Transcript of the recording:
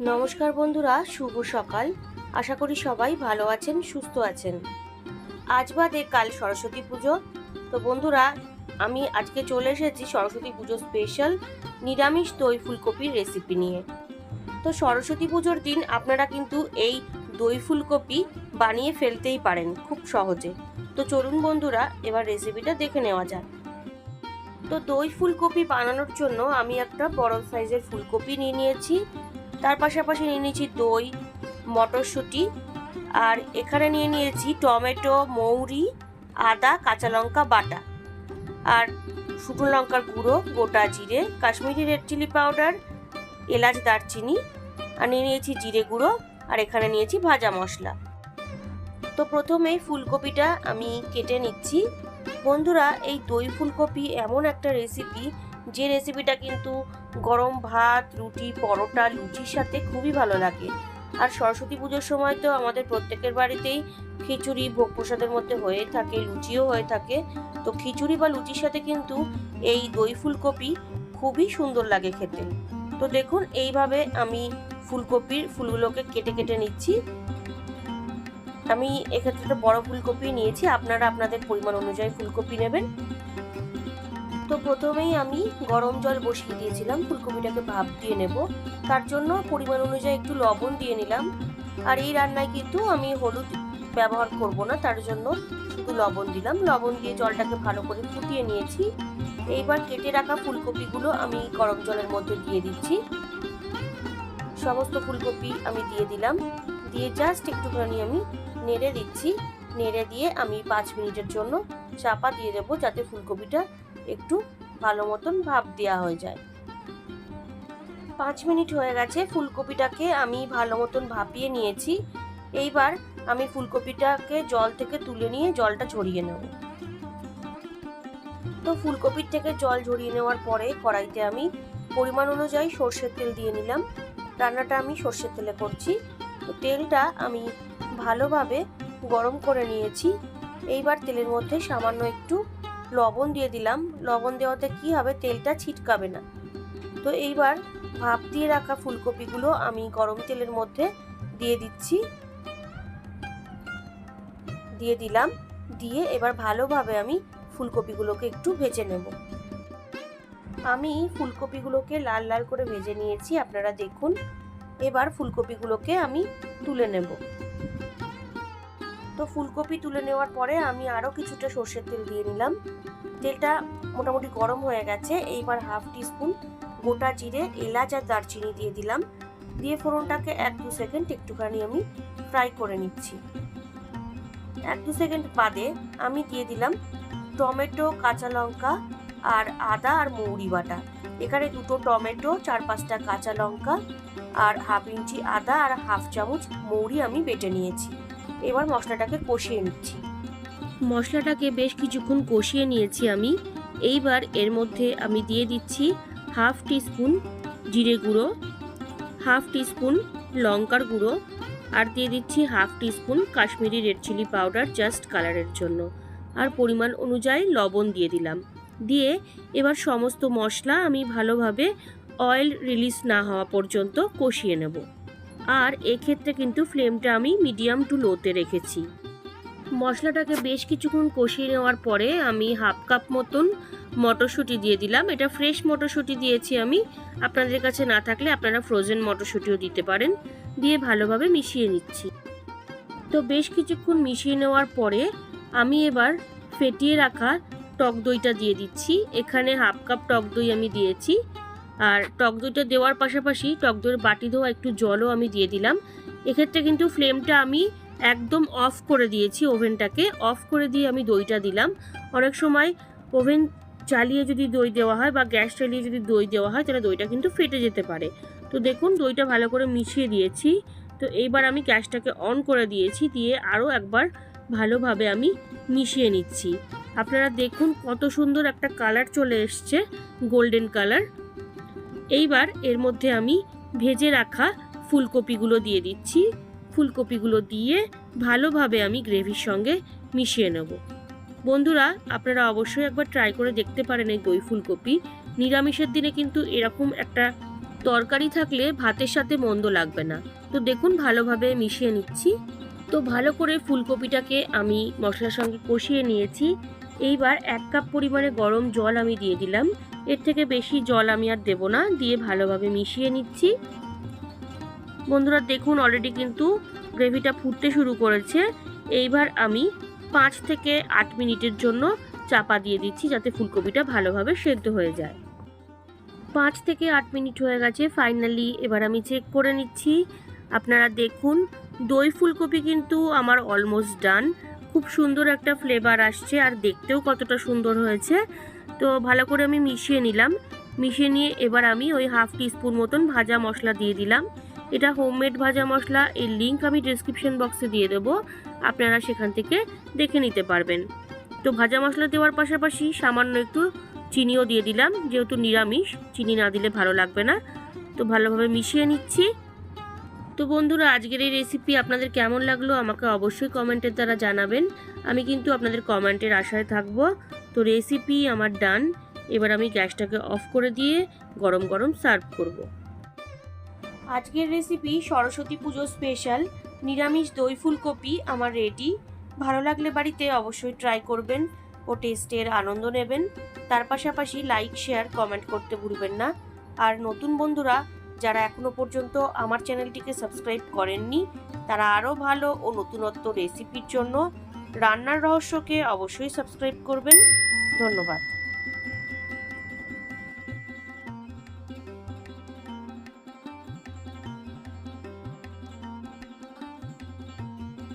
নমস্কার বন্ধুরা, শুভ সকাল। আশা করি সবাই ভালো আছেন, সুস্থ আছেন। আজ বাদে কাল সরস্বতী পুজো। তো বন্ধুরা, আমি আজকে চলে এসেছি সরস্বতী পুজো স্পেশাল নিরামিষ দই ফুলকপির রেসিপি নিয়ে। তো সরস্বতী পুজোর দিন আপনারা কিন্তু এই দই ফুলকপি বানিয়ে ফেলতেই পারেন খুব সহজে। তো চলুন বন্ধুরা, এবার রেসিপিটা দেখে নেওয়া যাক। তো দই ফুলকপি বানানোর জন্য আমি একটা বড় সাইজের ফুলকপি নিয়ে নিয়েছি। তার পাশাপাশি নিয়ে নিয়েছি দই, মটরশুঁটি, আর এখানে নিয়ে নিয়েছি টমেটো, মৌরি, আদা, কাঁচা লঙ্কা, বাটা। আর শুকনো লঙ্কার গুঁড়ো, গোটা জিরে, কাশ্মীরি রেড চিলি পাউডার, এলাচ, দারচিনি, আর নিয়ে নিয়েছি জিরে গুঁড়ো, আর এখানে নিয়েছি ভাজা মশলা। তো প্রথমেই ফুলকপিটা আমি কেটে নিচ্ছি। বন্ধুরা, এই দই ফুলকপি এমন একটা রেসিপি যে রেসিপিটা কিন্তু গরম ভাত, রুটি, পরোটা, লুচির সাথে খুবই ভালো লাগে। আর সরস্বতী পুজোর সময় তো আমাদের প্রত্যেকের বাড়িতেই খিচুড়ি, ভোগ প্রসাদের মধ্যে হয়ে থাকে, লুচিও হয়ে থাকে। তো খিচুড়ি বা লুচির সাথে কিন্তু এই দই ফুলকপি খুবই সুন্দর লাগে খেতে। তো দেখুন, এইভাবে আমি ফুলকপির ফুলগুলোকে কেটে কেটে নিচ্ছি। আমি এক্ষেত্রে একটা বড় ফুলকপি নিয়েছি, আপনারা আপনাদের পরিমাণ অনুযায়ী ফুলকপি নেবেন। তো প্রথমেই আমি গরম জল বসিয়ে দিয়েছিলাম, ফুলকপিটাকে ভাপ দিয়ে নেব। তার জন্য পরিমাণ অনুযায়ী একটু লবণ দিয়ে নিলাম। আর এই রান্নায় কিন্তু আমি হলুদ ব্যবহার করব না, তার জন্য শুধু লবণ দিলাম। লবণ দিয়ে জলটাকে ভালো করে ফুটিয়ে নিয়েছি। এইবার কেটে রাখা ফুলকপিগুলো আমি গরম জলের মধ্যে দিয়ে দিচ্ছি। সমস্ত ফুলকপি আমি দিয়ে দিলাম। দিয়ে জাস্ট একটুখানি আমি নেড়ে দিচ্ছি। নেড়ে দিয়ে আমি পাঁচ মিনিটের জন্য চাপা দিয়ে দেবো, যাতে ফুলকপিটা একটু ভালো মতন ভাপ দেওয়া হয়ে যায়। পাঁচ মিনিট হয়ে গেছে, ফুলকপিটাকে আমি ভালো মতন ভাপিয়ে নিয়েছি। এইবার আমি ফুলকপিটাকে জল থেকে তুলে নিয়ে জলটা ঝরিয়ে নেব। তো ফুলকপির থেকে জল ঝরিয়ে নেওয়ার পরে কড়াইতে আমি পরিমাণ অনুযায়ী সর্ষের তেল দিয়ে নিলাম। রান্নাটা আমি সর্ষের তেলে করছি। তো তেলটা আমি ভালোভাবে গরম করে নিয়েছি। এইবার তেলের মধ্যে সামান্য একটু লবণ দিয়ে দিলাম। লবণ দেওয়াতে কি হবে? তেলটা ছিটকাবে না। তো এইবার ভাপ দিয়ে রাখা ফুলকপিগুলো আমি গরম তেলের মধ্যে দিয়ে দিচ্ছি। দিয়ে দিলাম। দিয়ে এবার ভালোভাবে আমি ফুলকপিগুলোকে একটু ভেজে নেব। আমি ফুলকপিগুলোকে লাল লাল করে ভেজে নিয়েছি, আপনারা দেখুন। এবার ফুলকপিগুলোকে আমি তুলে নেব। তো ফুলকপি তুলে নেওয়ার পরে আমি আরও কিছুটা সর্ষের তেল দিয়ে নিলাম। তেলটা মোটামুটি গরম হয়ে গেছে, এইবার হাফ টিস্পুন গোটা জিরে, এলাচ আর দারচিনি দিয়ে দিলাম। দিয়ে ফোড়নটাকে এক দু সেকেন্ড একটুখানি আমি ফ্রাই করে নিচ্ছি। এক দু সেকেন্ড বাদে আমি দিয়ে দিলাম টমেটো, কাঁচা লঙ্কা আর আদা আর মৌরি বাটা। এখানে দুটো টমেটো, চার পাঁচটা কাঁচা লঙ্কা আর হাফ ইঞ্চি আদা আর হাফ চামচ মৌরি আমি বেটে নিয়েছি। এবার মশলাটাকে কষিয়ে নিচ্ছি। মশলাটাকে বেশ কিছুক্ষণ কষিয়ে নিয়েছি আমি। এইবার এর মধ্যে আমি দিয়ে দিচ্ছি হাফ টিস্পুন জিরে গুঁড়ো, হাফ টিস্পুন লঙ্কার গুঁড়ো আর দিয়ে দিচ্ছি half teaspoon Kashmiri red chilli powder just কালারের জন্য। আর পরিমাণ অনুযায়ী লবণ দিয়ে দিলাম। দিয়ে এবার সমস্ত মশলা আমি ভালোভাবে অয়েল রিলিজ না হওয়া পর্যন্ত কষিয়ে নেব। আর এক্ষেত্রে কিন্তু ফ্লেমটা আমি মিডিয়াম টু লোতে রেখেছি। মশলাটাকে বেশ কিছুক্ষণ কষিয়ে নেওয়ার পরে আমি হাফ কাপ মতন মটরশুঁটি দিয়ে দিলাম। এটা ফ্রেশ মটরশুঁটি দিয়েছি আমি। আপনাদের কাছে না থাকলে আপনারা ফ্রোজেন মটরশুঁটিও দিতে পারেন। দিয়ে ভালোভাবে মিশিয়ে নিচ্ছি। তো বেশ কিছুক্ষণ মিশিয়ে নেওয়ার পরে আমি এবার ফেটিয়ে রাখা টক দইটা দিয়ে দিচ্ছি। এখানে হাফ কাপ টক দই আমি দিয়েছি। আর টক দইটা দেওয়ার পাশাপাশি টক দইয়ের বাটি ধোয়া একটু জলও আমি দিয়ে দিলাম। এক্ষেত্রে কিন্তু ফ্লেমটা আমি একদম অফ করে দিয়েছি ওভেনটাকে। অফ করে দিয়ে আমি দইটা দিলাম। অনেক সময় ওভেন চালিয়ে যদি দই দেওয়া হয় বা গ্যাস চালিয়ে যদি দই দেওয়া হয়, তাহলে দইটা কিন্তু ফেটে যেতে পারে। তো দেখুন, দইটা ভালো করে মিশিয়ে দিয়েছি। তো এইবার আমি গ্যাসটাকে অন করে দিয়েছি, দিয়ে আরও একবার ভালোভাবে আমি মিশিয়ে নিচ্ছি। আপনারা দেখুন কত সুন্দর একটা কালার চলে এসছে, গোল্ডেন কালার। এইবার এর মধ্যে আমি ভেজে রাখা ফুলকপিগুলো দিয়ে দিচ্ছি। ফুলকপিগুলো দিয়ে ভালোভাবে আমি গ্রেভির সঙ্গে মিশিয়ে নেব। বন্ধুরা, আপনারা অবশ্যই একবার ট্রাই করে দেখতে পারেন এই দই ফুলকপি। নিরামিষের দিনে কিন্তু এরকম একটা তরকারি থাকলে ভাতের সাথে মন্দ লাগবে না। তো দেখুন, ভালোভাবে মিশিয়ে নিচ্ছি। তো ভালো করে ফুলকপিটাকে আমি মশলার সঙ্গে কষিয়ে নিয়েছি। এইবার এক কাপ পরিমাণে গরম জল আমি দিয়ে দিলাম। এর থেকে বেশি জল আমি আর দেবো না, দিয়ে ভালোভাবে মিশিয়ে নিচ্ছি। বন্ধুরা, দেখুন অলরেডি কিন্তু গ্রেভিটা ফুটতে শুরু করেছে। এইবার আমি পাঁচ থেকে আট মিনিটের জন্য চাপা দিয়ে দিচ্ছি যাতে ফুলকপিটা ভালোভাবে সেদ্ধ হয়ে যায়। পাঁচ থেকে আট মিনিট হয়ে গেছে ফাইনালি এবার আমি চেক করে নিচ্ছি। আপনারা দেখুন, দই ফুলকপি কিন্তু আমার অলমোস্ট ডান খুব সুন্দর একটা ফ্লেভার আসছে আর দেখতেও কতটা সুন্দর হয়েছে। তো ভালো করে আমি মিশিয়ে নিলাম। মিশিয়ে নিয়ে এবার আমি ওই হাফ টিস্পুন মতন ভাজা মশলা দিয়ে দিলাম। এটা হোমমেড ভাজা মশলা, এর লিঙ্ক আমি ডিসক্রিপশন বক্সে দিয়ে দেবো। আপনারা সেখান থেকে দেখে নিতে পারবেন। তো ভাজা মশলা দেওয়ার পাশাপাশি সামান্য একটু চিনিও দিয়ে দিলাম, যেহেতু নিরামিষ, চিনি না দিলে ভালো লাগবে না। তো ভালোভাবে মিশিয়ে নিচ্ছি। তো বন্ধুরা, আজকের এই রেসিপি আপনাদের কেমন লাগল আমাকে অবশ্যই কমেন্টের দ্বারা জানাবেন। আমি কিন্তু আপনাদের কমেন্টের আশায় থাকব। তো রেসিপি আমার ডান এবার আমি গ্যাসটাকে অফ করে দিয়ে গরম গরম সার্ভ করব। আজকের রেসিপি সরস্বতী পুজো স্পেশাল নিরামিষ দই ফুলকপি আমার রেডি ভালো লাগলে বাড়িতে অবশ্যই ট্রাই করবেন ও টেস্টের আনন্দ নেবেন। তার পাশাপাশি লাইক শেয়ার কমেন্ট করতে ভুলবেন না। আর নতুন বন্ধুরা, যারা এখনও পর্যন্ত আমার চ্যানেলটিকে সাবস্ক্রাইব করেননি, তারা আরও ভালো ও নতুনত্ব রেসিপির জন্য রান্নার রহস্যকে অবশ্যই সাবস্ক্রাইব করবেন। ধন্যবাদ।